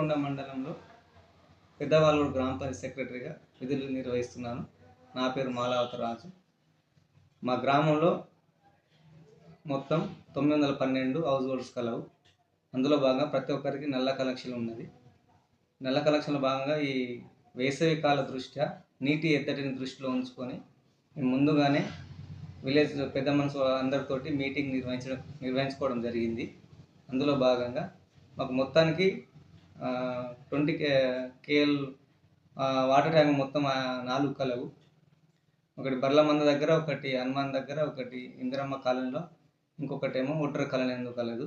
తాడికొండ మండలంలో పెద్దవాళ్ళూరు గ్రామ పంచాయతీ సెక్రటరీగా విధులు నిర్వహిస్తున్నాను. నా పేరు మాలావత రాజు. మా గ్రామంలో మొత్తం తొమ్మిది వందల పన్నెండు హౌస్ హోల్డ్స్ కలవు. అందులో భాగంగా ప్రతి ఒక్కరికి నల్ల కలెక్షన్ ఉన్నది. నల్ల కలెక్షన్లో భాగంగా ఈ వేసవి కాల దృష్ట్యా నీటి ఎత్తడిని దృష్టిలో ఉంచుకొని ముందుగానే విలేజ్ పెద్ద మనుషులు అందరితోటి మీటింగ్ నిర్వహించడం నిర్వహించుకోవడం జరిగింది. అందులో భాగంగా మాకు మొత్తానికి twenty K KL water tank మొత్తం నాలుగు కలవు. ఒకటి బర్లమంద దగ్గర ఒకటి హనుమాన్ దగ్గర ఒకటి ఇందిరమ్మ కాలనీలో ఇంకొకటేమో ఒట్టర కాలనీ ఎందుకు కలదు.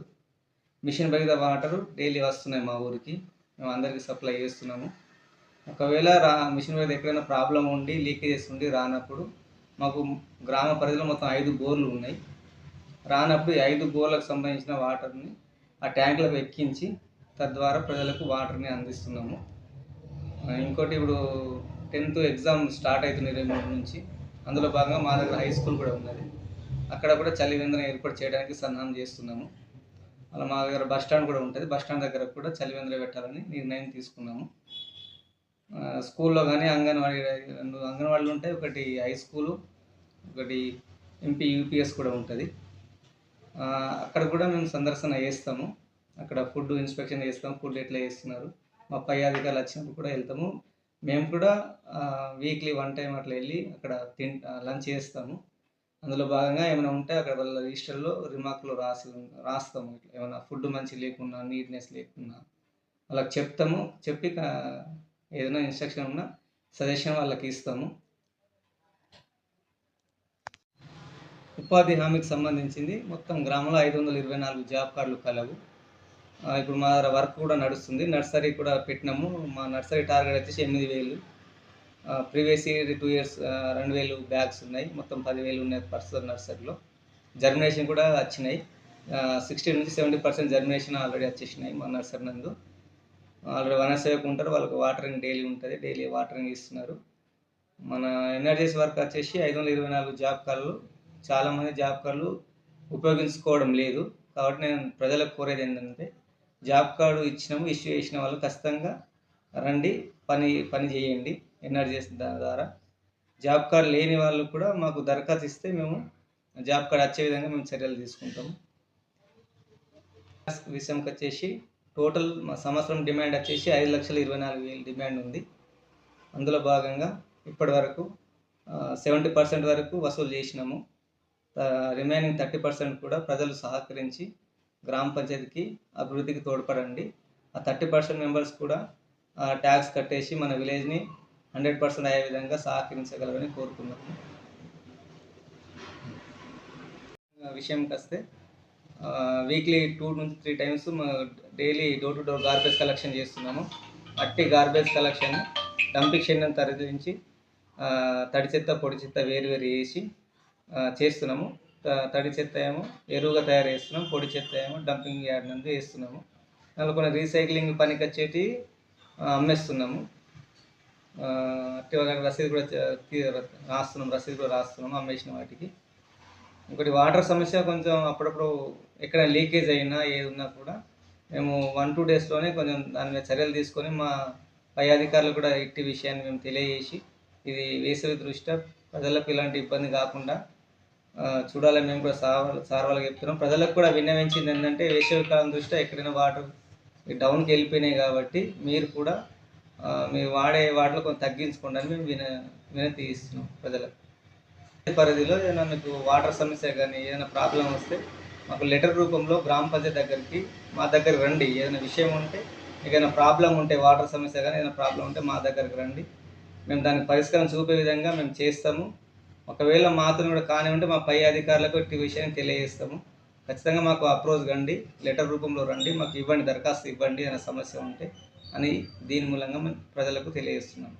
మిషన్ బగిద వాటర్ డైలీ వస్తున్నాయి మా ఊరికి. మేము అందరికీ సప్లై చేస్తున్నాము. ఒకవేళ రా మిషన్ మీద ఎక్కడైనా ప్రాబ్లం ఉండి లీకేజెస్ ఉండి రానప్పుడు మాకు గ్రామ పరిధిలో మొత్తం ఐదు బోర్లు ఉన్నాయి. రానప్పుడు ఐదు బోర్లకు సంబంధించిన వాటర్ని ఆ ట్యాంకులకు ఎక్కించి తద్వారా ప్రజలకు వాటర్ని అందిస్తున్నాము. ఇంకోటి ఇప్పుడు టెన్త్ ఎగ్జామ్ స్టార్ట్ అవుతుంది ఇరవై మూడు నుంచి. అందులో భాగంగా మా దగ్గర హై స్కూల్ కూడా ఉన్నది. అక్కడ కూడా చలి ఏర్పాటు చేయడానికి సన్నాహం చేస్తున్నాము. అలా మా దగ్గర బస్ స్టాండ్ కూడా ఉంటుంది. బస్ స్టాండ్ దగ్గర కూడా చలివేంద్ర పెట్టాలని నిర్ణయం తీసుకున్నాము. స్కూల్లో కానీ అంగన్వాడీ రెండు అంగన్వాడీలు ఉంటాయి ఒకటి హై స్కూలు ఒకటి ఎంపీ యూపీఎస్ కూడా ఉంటుంది. అక్కడ కూడా మేము సందర్శన చేస్తాము. అక్కడ ఫుడ్ ఇన్స్పెక్షన్ చేస్తాం ఫుడ్ ఎట్లా చేస్తున్నారు మా పై అధికారులు వచ్చినప్పుడు కూడా వెళ్తాము. మేము కూడా వీక్లీ వన్ టైం అట్లా వెళ్ళి అక్కడ తిన్ లంచ్ చేస్తాము. అందులో భాగంగా ఏమైనా ఉంటే అక్కడ వాళ్ళ రిజిస్టర్లో రిమార్క్లో రాసి రాస్తాము. ఇట్లా ఏమైనా ఫుడ్ మంచి లేకున్నా నీట్నెస్ లేకున్నా వాళ్ళకి చెప్తాము. చెప్పి ఏదైనా ఇన్స్ట్రక్షన్ ఉన్నా సజెషన్ వాళ్ళకి ఇస్తాము. ఉపాధి హామీకి సంబంధించింది. మొత్తం గ్రామంలో ఐదు వందల ఇరవై నాలుగు జాబ్ కార్డులు కలవు. ఇప్పుడు మా వర్క్ కూడా నడుస్తుంది. నర్సరీ కూడా పెట్టినాము. మా నర్సరీ టార్గెట్ వచ్చేసి ఎనిమిది వేలు. ప్రీవియస్ ఇయర్ టూ ఇయర్స్ రెండు వేలు బ్యాగ్స్ ఉన్నాయి. మొత్తం పదివేలు ఉన్నాయి ప్రస్తుతం నర్సరీలో. జర్మినేషన్ కూడా వచ్చినాయి. సిక్స్టీ నుంచి సెవెంటీ పర్సెంట్ జర్మినేషన్ ఆల్రెడీ వచ్చేసినాయి మా నర్సరీ నందు. ఆల్రెడీ వనసేవకు ఉంటారు. వాళ్ళకి వాటరింగ్ డైలీ ఉంటుంది. డైలీ వాటరింగ్ ఇస్తున్నారు. మన ఎన్ఆర్జీస్ వర్క్ వచ్చేసి ఐదు వందల ఇరవై నాలుగు జాబ్ కార్డులు చాలామంది జాబ్ కార్డులు ఉపయోగించుకోవడం లేదు. కాబట్టి నేను ప్రజలకు కోరేది ఏంటంటే జాబ్ కార్డు ఇచ్చినాము ఇష్యూ చేసిన వాళ్ళు ఖచ్చితంగా రండి పని పని చేయండి ఎనర్జీస్ ద్వారా. జాబ్ కార్డు లేని వాళ్ళు కూడా మాకు దరఖాస్తు ఇస్తే మేము జాబ్ కార్డు వచ్చే విధంగా మేము చర్యలు తీసుకుంటాము. విషయంకి వచ్చేసి టోటల్ మా సంవత్సరం డిమాండ్ వచ్చేసి ఐదు లక్షల ఇరవై నాలుగు వేలు డిమాండ్ ఉంది. అందులో భాగంగా ఇప్పటి వరకు సెవెంటీ పర్సెంట్ వరకు వసూలు చేసినాము. రిమైనింగ్ థర్టీ పర్సెంట్ కూడా ప్రజలు సహకరించి గ్రామ పంచాయతీకి అభివృద్ధికి తోడ్పడండి. ఆ థర్టీ పర్సెంట్ మెంబర్స్ కూడా ట్యాక్స్ కట్టేసి మన విలేజ్ని హండ్రెడ్ పర్సెంట్ అయ్యే విధంగా సహకరించగలరని కోరుతున్నాము విషయంకి వస్తే వీక్లీ టూ నుంచి three times daily door to door garbage collection చేస్తున్నాము. అట్టి గార్బేజ్ కలెక్షన్ డంపింగ్ షెడ్ని తరలించి తడి చెత్త పొడి చెత్త వేరు వేరు వేసి చేస్తున్నాము. తడి చెత్త ఏమో ఎరువుగా తయారు చేస్తున్నాం పొడి చెత్త ఏమో డంపింగ్ యార్డ్ నుండి వేస్తున్నాము. దానిలో కొన్ని రీసైక్లింగ్ పనికి వచ్చేటి అమ్మేస్తున్నాము. అట్టి రసీదు కూడా రాస్తున్నాం రసీదు కూడా రాస్తున్నాము అమ్మేసిన వాటికి. ఇంకోటి వాటర్ సమస్య కొంచెం అప్పుడప్పుడు ఎక్కడ లీకేజ్ అయినా ఏది ఉన్నా కూడా మేము వన్ టూ డేస్లోనే కొంచెం దాని మీద చర్యలు తీసుకొని మా పై అధికారులు కూడా ఇట్టి విషయాన్ని మేము తెలియజేసి ఇది వేసవి దృష్ట్యా ప్రజలకు ఇలాంటి ఇబ్బంది కాకుండా చూడాలని మేము కూడా సార్ సార్ వాళ్ళకి చెప్తున్నాం. ప్రజలకు కూడా విన్నవించింది ఏంటంటే వేసవికాలం దృష్ట్యా ఎక్కడైనా వాటర్ డౌన్కి వెళ్ళిపోయినాయి కాబట్టి మీరు కూడా మీరు వాడే వాటిలో కొంచెం తగ్గించుకోండి అని మేము విన వినతి ఇస్తున్నాం ప్రజలకు. పరిధిలో ఏదైనా మీకు వాటర్ సమస్య కానీ ఏదైనా ప్రాబ్లం వస్తే మాకు లెటర్ రూపంలో గ్రామ పంచాయతీ దగ్గరికి మా దగ్గరికి రండి. ఏదైనా విషయం ఉంటే ఏదైనా ప్రాబ్లం ఉంటే వాటర్ సమస్య కానీ ఏదైనా ప్రాబ్లం ఉంటే మా దగ్గరకు రండి. మేము దానికి పరిష్కారం చూపే విధంగా మేము చేస్తాము. ఒకవేళ మాతో కూడా కానివ్వండి మా పై అధికారులకు ఈ విషయాన్ని తెలియజేస్తాము. ఖచ్చితంగా మాకు అప్రోచ్ కండి లెటర్ రూపంలో రండి మాకు ఇవ్వండి దరఖాస్తు ఇవ్వండి అనే సమస్య ఉంటే అని దీని మూలంగా మేము ప్రజలకు తెలియజేస్తున్నాము.